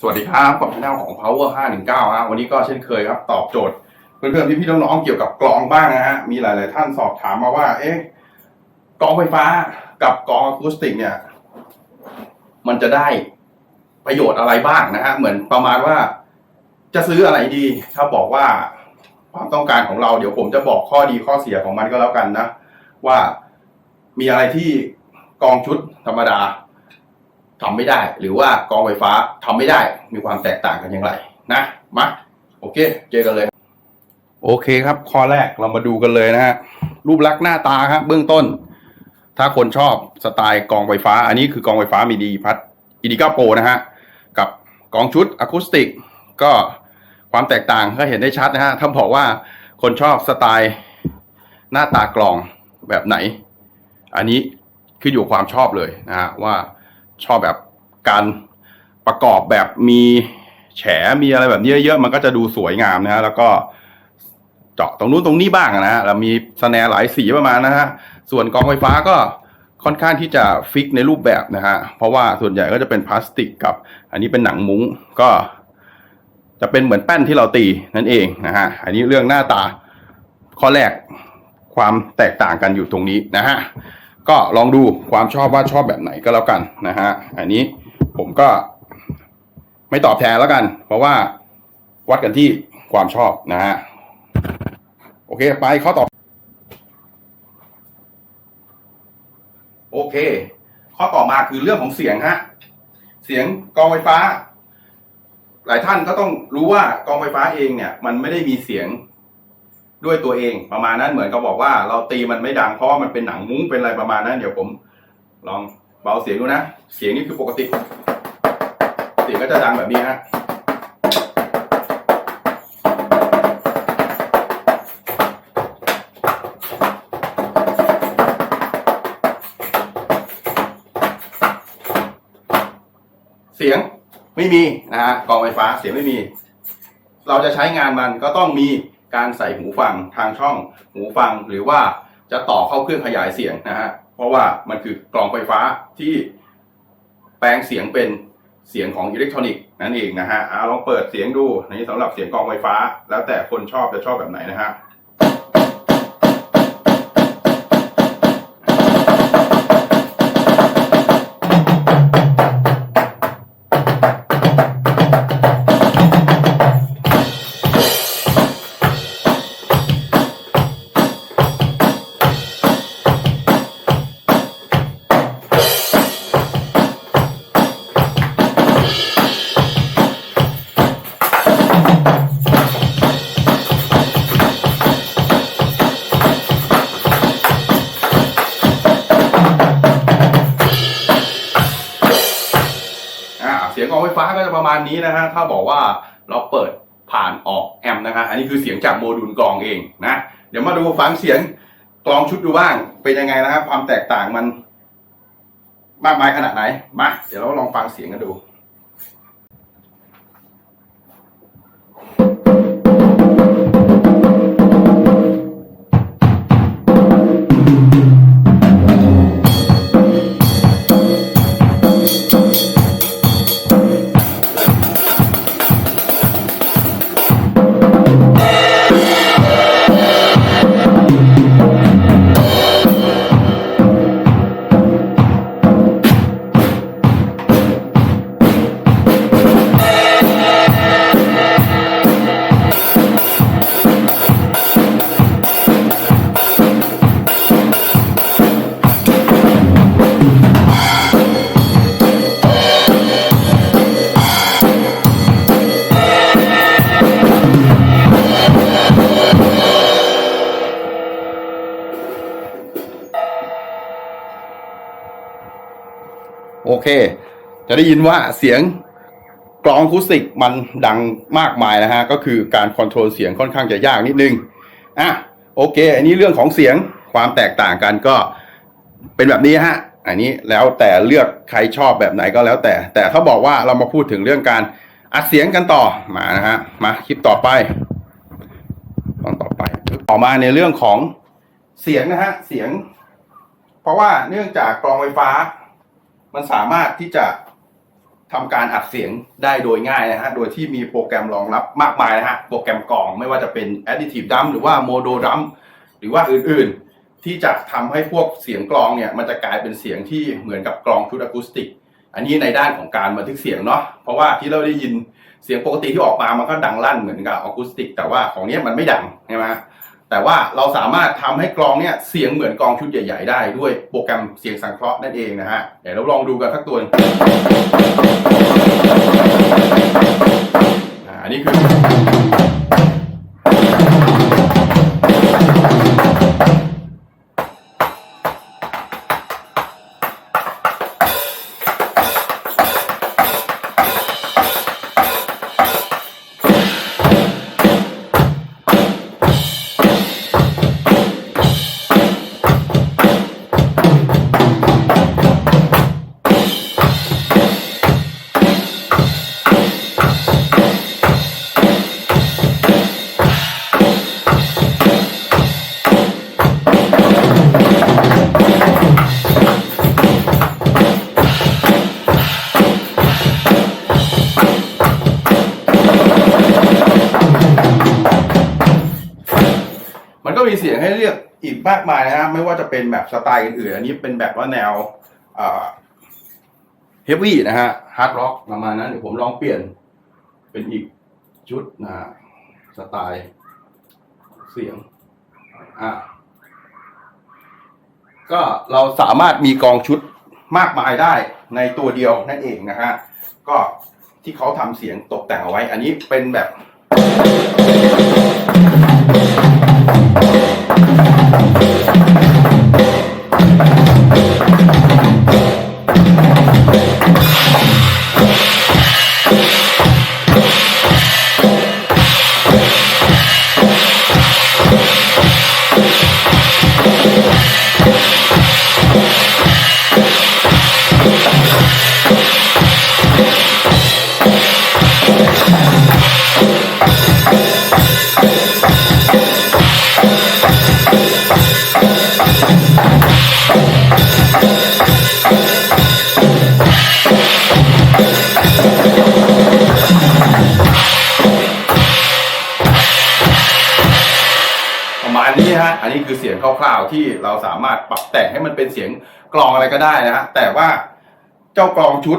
สวัสดีครับกับช่องของ power 519ฮะวันนี้ก็เช่นเคยครับ ตอบโจทย์เพื่อนๆพี่ๆน้องๆเกี่ยวกับกลองบ้างนะฮะมีหลาย ๆ ท่านสอบถามมาว่า เอ๊ะกลองไฟฟ้ากับกลองอะคูสติกเนี่ย มันจะได้ประโยชน์อะไรบ้างนะฮะเหมือนประมาณว่า จะซื้ออะไรดี ถ้าบอกว่าความต้องการของเราเดี๋ยวผมจะบอกข้อดีข้อเสียของมันก็แล้วกันนะ ว่ามีอะไรที่กองชุดธรรมดา ทำไม่ได้ หรือว่ากองไฟฟ้าทำไม่ได้มีความแตกต่างกันอย่างไรนะมาโอเค เจอกันเลย โอเคครับ ข้อแรกเรามาดูกันเลยนะฮะรูปลักษณ์หน้าตาครับเบื้องต้น ถ้าคนชอบสไตล์กองไฟฟ้า อันนี้คือกองไฟฟ้ามีดีพัดอีดิก้าโปนะฮะกับกองชุดอะคูสติก ก็ความแตกต่างก็เห็นได้ชัดนะฮะถ้าบอกว่าคนชอบสไตล์หน้าตากลองแบบไหน อันนี้ขึ้นอยู่ความชอบเลยนะฮะว่า ชอบแบบการประกอบแบบมีแฉมีอะไรแบบนี้เยอะๆมันก็จะดูสวยงามนะฮะแล้วก็เจาะตรงนู้นตรงนี้บ้างนะฮะแล้วมีสแนหลายสีประมาณนะฮะส่วนกองไฟฟ้าก็ค่อนข้างที่จะฟิกในรูปแบบนะฮะเพราะว่าส่วนใหญ่ก็จะเป็นพลาสติกกับ อันนี้เป็นหนังมุ้งก็ จะเป็นเหมือนแป้นที่เราตีนั่นเองนะฮะอันนี้เรื่องหน้าตาข้อแรกความแตกต่างกันอยู่ตรงนี้นะฮะ ก็ลองดูความชอบว่าชอบแบบไหนก็แล้วกันนะฮะอันนี้ผมก็ไม่ตอบแทนแล้วกัน เพราะว่าวัดกันที่ความชอบนะฮะโอเคไปข้อต่อโอเค ข้อต่อมาคือเรื่องของเสียงฮะเสียงกองไฟฟ้า หลายท่านก็ต้องรู้ว่ากองไฟฟ้าเองเนี่ย มันไม่ได้มีเสียง ด้วยตัวเองประมาณนั้นเหมือนกับบอกว่า เราตีมันไม่ดังเพราะว่ามันเป็นหนังมุ้งเป็นอะไรประมาณนั้น เดี๋ยวผมลองเบาเสียงดูนะ เสียงนี่คือปกติเสียงก็จะดังแบบนี้ฮะเสียงไม่มีนะฮะกองไฟฟ้าเสียงไม่มี เราจะใช้งานมันก็ต้องมี การใส่หูฟังทางช่องหูฟัง หรือว่าจะต่อเข้าเครื่องขยายเสียงนะฮะเพราะว่ามันคือกล่องไฟฟ้าที่แปลงเสียงเป็นเสียงของอิเล็กทรอนิกส์นั่นเองนะฮะอ่าลองเปิดเสียงดูนี้สำหรับเสียงกล่องไฟฟ้า แล้วแต่คนชอบจะชอบแบบไหนนะฮะ นี้นะฮะถ้าบอกว่าเราเปิดผ่านออกแอมนะฮะอันนี้คือเสียงจากโมดูลกลองเองนะเดี๋ยวมาดูฟังเสียงกลองชุดดูบ้างเป็นยังไงนะครับความแตกต่างมันมากมายขนาดไหนมาเดี๋ยวเราลองฟังเสียงกันดู โอเค จะได้ยินว่าเสียงกลองคูสิกมันดังมากมายนะฮะ ก็คือการคอนโทรลเสียงค่อนข้างจะยากนิดนึง อะโอเค อันนี้เรื่องของเสียงความแตกต่างกันก็เป็นแบบนี้ฮะ อันนี้แล้วแต่เลือกใครชอบแบบไหนก็แล้วแต่ แต่เขาบอกว่าเรามาพูดถึงเรื่องการอัดเสียงกันต่อมานะฮะ มาคลิปต่อไปตอนต่อไป ต่อมาในเรื่องของเสียงนะฮะ เสียง เพราะว่าเนื่องจากกลองไฟฟ้า มันสามารถที่จะทำการอัดเสียงได้โดยง่ายนะฮะ โดยที่มีโปรแกรมรองรับมากมายนะฮะ โปรแกรมกรองไม่ว่าจะเป็น Additive Drum หรือว่า Modo Drum หรือว่าอื่นๆ ที่จะทำให้พวกเสียงกลองเนี่ย มันจะกลายเป็นเสียงที่เหมือนกับกลองชุดอะคูสติก อันนี้ในด้านของการบันทึกเสียงเนาะ เพราะว่าที่เราได้ยินเสียงปกติที่ออกมา มันก็ดังลั่นเหมือนกับอะคูสติก แต่ว่าของเนี้ยมันไม่ดังใช่ไหม แต่ว่าเราสามารถทำให้กลองเนี่ยเสียงเหมือนกลองชุดใหญ่ ๆ ได้ด้วยโปรแกรมเสียงสังเคราะห์นั่นเองนะฮะเดี๋ยวเราลองดูกันสักตัวอันนี้คือ สียงให้เลือกอีกมากมายนะฮะไม่ว่าจะเป็นแบบสไตล์อื่นๆอันนี้เป็นแบบว่าแนวเฮฟวี่นะฮะฮาร์ดร็อกประมาณนั้นเดี๋ยวผมลองเปลี่ยนเป็นอีกชุดนะฮะสไตล์เสียงอะก็เราสามารถมีกองชุดมากมายได้ในตัวเดียวนั่นเองนะฮะก็ที่เขาทำเสียงตกแต่งเอาไว้ อันนี้เป็นแบบ ยงคร่าวๆที่เราสามารถปรับแต่งให้มันเป็นเสียงกลองอะไรก็ได้นะฮะแต่ว่าเจ้ากลองชุด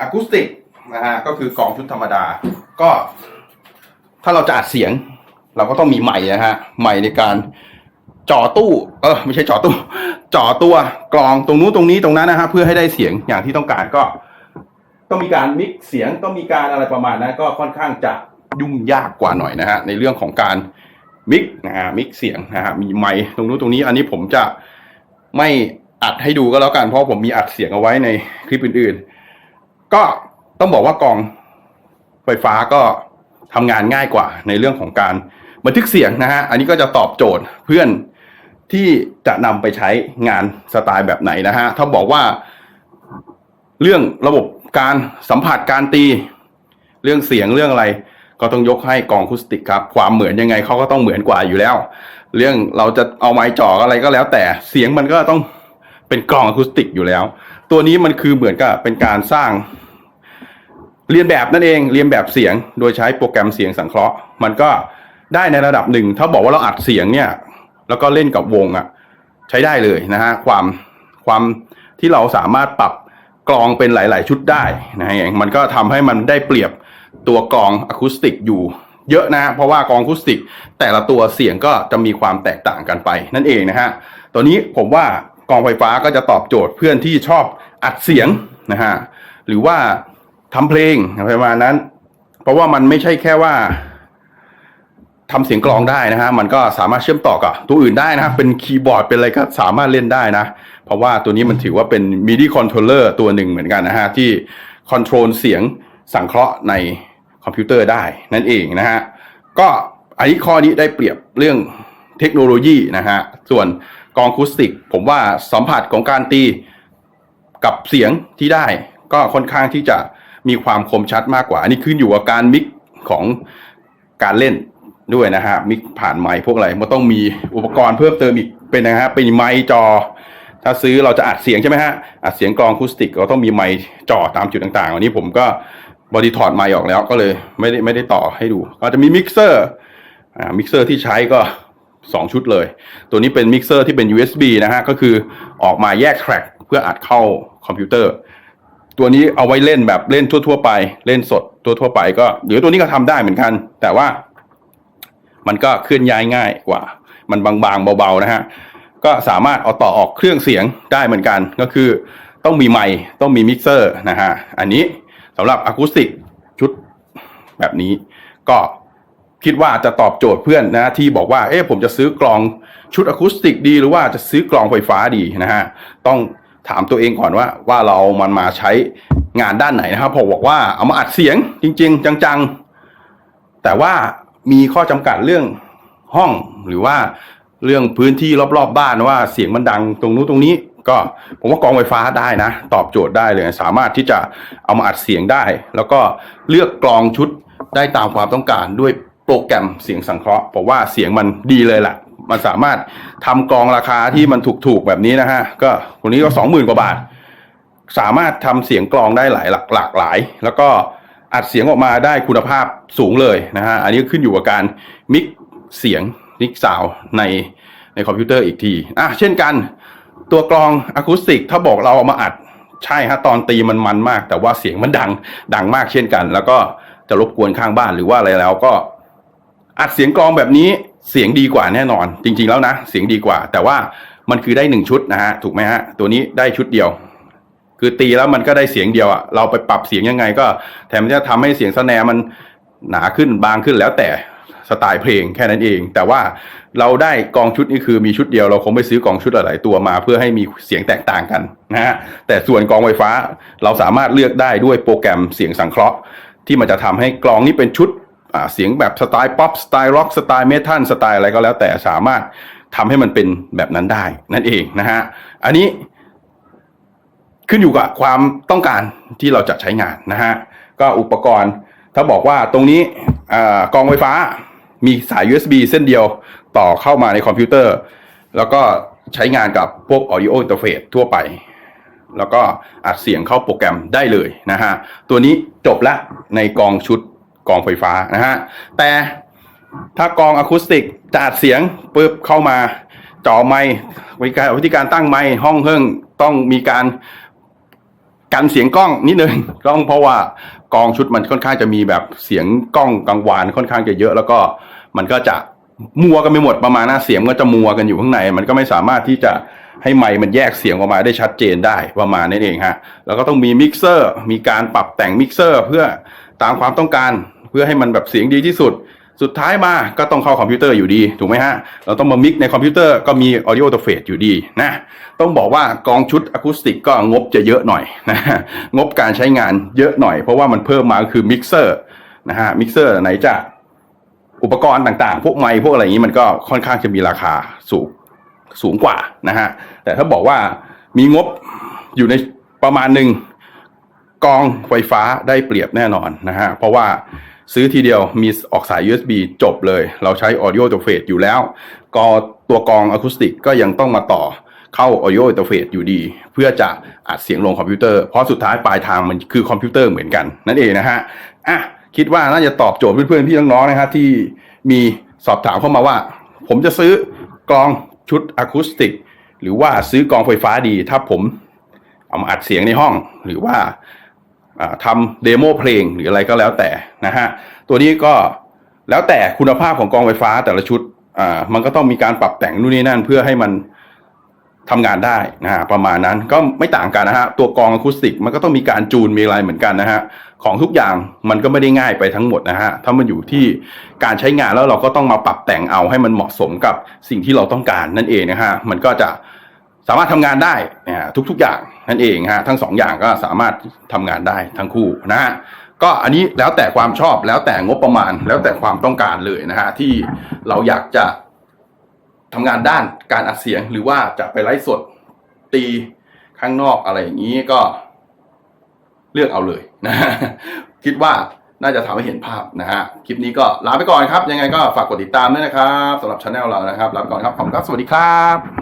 อะคูสติกนะฮะก็คือกลองชุดธรรมดา ก็ ถ้าเราจะอัดเสียง เราก็ต้องมีไมค์นะฮะไมค์ในการจ่อตู้ เออไม่ใช่จ่อตู้จ่อตัวกลองตรงนู้นตรงนี้ตรงนั้นนะฮะเพื่อให้ได้เสียงอย่างที่ต้องการก็ ต้องมีการมิกซ์เสียงต้องมีการอะไรประมาณนั้นก็ค่อนข้างจะยุ่งยากกว่าหน่อยนะฮะในเรื่องของการ มิกนะฮะมิกเสียงนะฮะมีไมค์ตรงนู้นตรงนี้ อันนี้ผมจะไม่อัดให้ดูก็แล้วกันเพราะผมมีอัดเสียงเอาไว้ในคลิปอื่นๆ ก็ต้องบอกว่ากองไฟฟ้าก็ทำงานง่ายกว่าในเรื่องของการบันทึกเสียงนะฮะอันนี้ก็จะตอบโจทย์เพื่อนที่จะนำไปใช้งานสไตล์แบบไหนนะฮะถ้าบอกว่า เรื่องระบบการสัมผัสการตี เรื่องเสียงเรื่องอะไร ก็ต้องยกให้กองอะคูสติกครับ ความเหมือนยังไงเขาก็ต้องเหมือนกว่าอยู่แล้ว เรื่องเราจะเอาไม้จ่ออะไรก็แล้ว แต่เสียงมันก็ต้องเป็นกลองอะคูสติกอยู่แล้ว ตัวนี้มันคือเหมือนกับเป็นการสร้าง เรียนแบบนั่นเองเรียนแบบเสียงโดยใช้โปรแกรมเสียงสังเคราะห์ มันก็ได้ในระดับหนึ่ง ถ้าบอกว่าเราอัดเสียงเนี่ย แล้วก็เล่นกับวงอะ ใช้ได้เลยนะฮะความความที่เราสามารถปรับกลองเป็นหลาย ๆ ชุดได้นะฮะมันก็ทำให้มันได้เปรียบ ตัวกองอะคูสติกอยู่เยอะนะเพราะว่ากองอะคูสติก แต่ละตัวเสียงก็จะมีความแตกต่างกันไป นั่นเองนะฮะตัวนี้ผมว่ากองไฟฟ้าก็จะตอบโจทย์เพื่อนที่ชอบอัดเสียงนะฮะหรือว่าทำเพลงประมาณนั้น เพราะว่ามันไม่ใช่แค่ว่าทำเสียงกลองได้นะฮะ มันก็สามารถเชื่อมต่อกับตัวอื่นได้นะ เป็นคีย์บอร์ด เป็นอะไรก็สามารถเล่นได้นะ เพราะว่าตัวนี้มันถือว่าเป็น MIDI controller ตัวหนึ่งเหมือนกันนะฮะ ที่คอนโทรลเสียงสังเคราะห์ใน คอมพิวเตอร์ได้นั่นเองนะฮะก็อันนี้ข้อนี้ได้เปรียบเรื่องเทคโนโลยีนะฮะส่วนกองคูสติก ผมว่าสัมผัสของการตีกับเสียงที่ได้ ก็ค่อนข้างที่จะมีความคมชัดมากกว่า อันนี้ขึ้นอยู่กับการมิกของการเล่นด้วยนะฮะมิกผ่านไมค์พวกอะไรมันต้องมีอุปกรณ์เพิ่มเติมอีกเป็นนะฮะเป็นไมค์จอ ถ้าซื้อเราจะอัดเสียงใช่ไหมฮะอัดเสียงกรองคูสติกเราต้องมีไมค์จอตามจุดต่างๆวันนี้ผมก็ บอดี้ถอดไมค์ออกแล้วก็เลยไม่ได้ไม่ได้ต่อให้ดู ก็จะมีมิกเซอร์อ่ามิกเซอร์ที่ใช้ก็ 2 ชุดเลย ตัวนี้เป็นมิกเซอร์ที่เป็น USB นะฮะ ก็คือออกมาแยกแทร็กเพื่ออัดเข้าคอมพิวเตอร์ ตัวนี้เอาไว้เล่นแบบเล่นทั่ว ๆ ไป เล่นสดทั่วๆไปก็หรือตัวนี้ก็ทำได้เหมือนกัน แต่ว่ามันก็เคลื่อนย้ายง่ายกว่า มันบางๆเบาๆนะฮะ ก็สามารถเอาต่อออกเครื่องเสียงได้เหมือนกัน ก็คือต้องมีไมค์ต้องมีมิกเซอร์นะฮะ อันนี้ สำหรับอะคูสติกชุดแบบนี้ ก็คิดว่าจะตอบโจทย์เพื่อนนะที่บอกว่า เอ๊ะผมจะซื้อกลองชุดอะคูสติกดี หรือว่าจะซื้อกลองไฟฟ้าดีนะฮะต้องถามตัวเองก่อนว่าว่าเราเอามันมาใช้งานด้านไหนนะครับผมบอกว่าเอามาอัดเสียงจริง ๆ จังๆ แต่ว่ามีข้อจำกัดเรื่องห้องหรือว่าเรื่องพื้นที่รอบๆบบ้านว่าเสียงมันดังตรงนู้นตรงนี้ ก็ผมว่ากองไฟฟ้าได้นะ ตอบโจทย์ได้เลย สามารถที่จะเอามาอัดเสียงได้ แล้วก็เลือกกลองชุดได้ตามความต้องการด้วยโปรแกรมเสียงสังเคราะห์เพราะว่าเสียงมันดีเลยแหละมันสามารถทำกองราคาที่มันถูกๆแบบนี้นะฮะก็คนนี้ก็สองหมื่นกว่าบาท สามารถทำเสียงกลองได้หลายหลากหลากหลาย แล้วก็อัดเสียงออกมาได้คุณภาพสูงเลยนะฮะอันนี้ขึ้นอยู่กับการมิกเสียงมิกซาวในในคอมพิวเตอร์อีกทีอะเช่นกัน ตัวกลองอะคูสติกถ้าบอกเราเอามาอัดใช่ฮะตอนตีมันมันมาก แต่ว่าเสียงมันดังดังมากเช่นกัน แล้วก็จะรบกวนข้างบ้านหรือว่าอะไรแล้วก็อัดเสียงกลองแบบนี้เสียงดีกว่าแน่นอน จริง ๆแล้วนะ เสียงดีกว่า แต่ว่ามันคือได้หนึ่งชุดนะฮะถูกไหมฮะตัวนี้ได้ชุดเดียว คือตีแล้วมันก็ได้เสียงเดียวอะเราไปปรับเสียงยังไงก็แถมจะทำให้เสียงสแนมันหนาขึ้นบางขึ้นแล้วแต่ สไตล์เพลงแค่นั้นเอง แต่ว่าเราได้กองชุดนี้คือมีชุดเดียวเราคงไม่ซื้อกองชุดหลายๆตัวมา เพื่อให้มีเสียงแตกต่างกันนะฮะแต่ส่วนกองไฟฟ้าเราสามารถเลือกได้ด้วยโปรแกรมเสียงสังเคราะห์ ที่มันจะทำให้กลองนี้เป็นชุดเสียงแบบสไตล์ป๊อปสไตล์ร็อกสไตล์เมทัลสไตล์อะไรก็แล้ว แต่สามารถทำให้มันเป็นแบบนั้นได้นั่นเองนะฮะอันนี้ขึ้นอยู่กับความต้องการที่เราจะใช้งานนะฮะก็อุปกรณ์ถ้าบอกว่าตรงนี้กองไฟฟ้า มีสาย USB เส้นเดียวต่อเข้ามาในคอมพิวเตอร์ แล้วก็ใช้งานกับพวก Audio Interface ทั่วไป แล้วก็อัดเสียงเข้าโปรแกรมได้เลยนะฮะ ตัวนี้จบละในกองชุดกองไฟฟ้านะฮะ แต่ถ้ากองอะคูสติกจะอัดเสียงปุ๊บเข้ามาจ่อไมค์วิธีการวิธีการตั้งไมค์ห้องเฮิ่งต้องมีการ กันเสียงกล้องนิดนึงกล้องเพราะว่ากองชุดมันค่อนข้างจะมีแบบเสียงกล้องกังวานค่อนข้างจะเยอะ แล้วก็มันก็จะมัวกันไปหมดประมาณนะเสียงก็จะมัวกันอยู่ข้างใน มันก็ไม่สามารถที่จะให้ไมค์มันแยกเสียงออกมาได้ชัดเจนได้ประมาณนั้นเองฮะแล้วก็ต้องมีมิกเซอร์มีการปรับแต่งมิกเซอร์เพื่อตามความต้องการเพื่อให้มันแบบเสียงดีที่สุด สุดท้ายมาก็ต้องเข้าคอมพิวเตอร์อยู่ดี ถูกไหมฮะ เราต้องมามิกในคอมพิวเตอร์ก็มี audio interface อยู่ดีนะ ต้องบอกว่ากองชุดอะคูสติกก็งบจะเยอะหน่อยนะงบการใช้งานเยอะหน่อย เพราะว่ามันเพิ่มมาคือมิกเซอร์นะฮะมิกเซอร์ไหนจะอุปกรณ์ต่างๆ พวกไมค์พวกอะไรอย่างนี้มันก็ค่อนข้างจะมีราคาสูงสูงกว่านะฮะ แต่ถ้าบอกว่ามีงบอยู่ในประมาณหนึ่งกองไฟฟ้าได้เปรียบแน่นอนนะฮะ เพราะว่า ซื้อทีเดียวมีออกสาย USB จบเลย เราใช้ Audio Interface อยู่แล้ว ก็ตัวกองอะคูสติกก็ยังต้องมาต่อเข้า Audio Interface อยู่ดี เพื่อจะอัดเสียงลงคอมพิวเตอร์ เพราะสุดท้ายปลายทางมันคือคอมพิวเตอร์เหมือนกัน นั่นเองนะฮะอะคิดว่าน่าจะตอบโจทย์เพื่อนๆพี่น้องๆนะฮะที่มีสอบถามเข้ามาว่า ผมจะซื้อกลองชุดอะคูสติกหรือว่าซื้อกองไฟฟ้าดี ถ้าผมเอามาอัดเสียงในห้องหรือว่า ทำเดโมเพลงหรืออะไรก็แล้วแต่นะฮะตัวนี้ก็แล้วแต่คุณภาพของกองไฟฟ้าแต่ละชุดอ่ามันก็ต้องมีการปรับแต่งนู่นนี่นั่นเพื่อให้มันทำงานได้นะฮะประมาณนั้นก็ไม่ต่างกันนะฮะตัวกองอะคูสติกมันก็ต้องมีการจูนมีอะไรเหมือนกันนะฮะของทุกอย่างมันก็ไม่ได้ง่ายไปทั้งหมดนะฮะถ้ามันอยู่ที่การใช้งานแล้วเราก็ต้องมาปรับแต่งเอาให้มันเหมาะสมกับสิ่งที่เราต้องการนั่นเองนะฮะมันก็จะ สามารถทำงานได้นะทุกๆอย่างนั่นเองฮะทั้งสองอย่างก็สามารถทำงานได้ทั้งคู่นะฮะก็อันนี้แล้วแต่ความชอบแล้วแต่งบประมาณแล้วแต่ความต้องการเลยนะฮะที่เราอยากจะทำงานด้านการอัดเสียงหรือว่าจะไปไลฟ์สดตีข้างนอกอะไรอย่างนี้ก็เลือกเอาเลยนะฮะคิดว่าน่าจะทำให้เห็นภาพนะฮะ คลิปนี้ก็ลาไปก่อนครับ ยังไงก็ฝากกดติดตามด้วยนะครับสำหรับช anel เรานะครับ ลาไปก่อนครับ ขอบคุณครับ สวัสดีครับ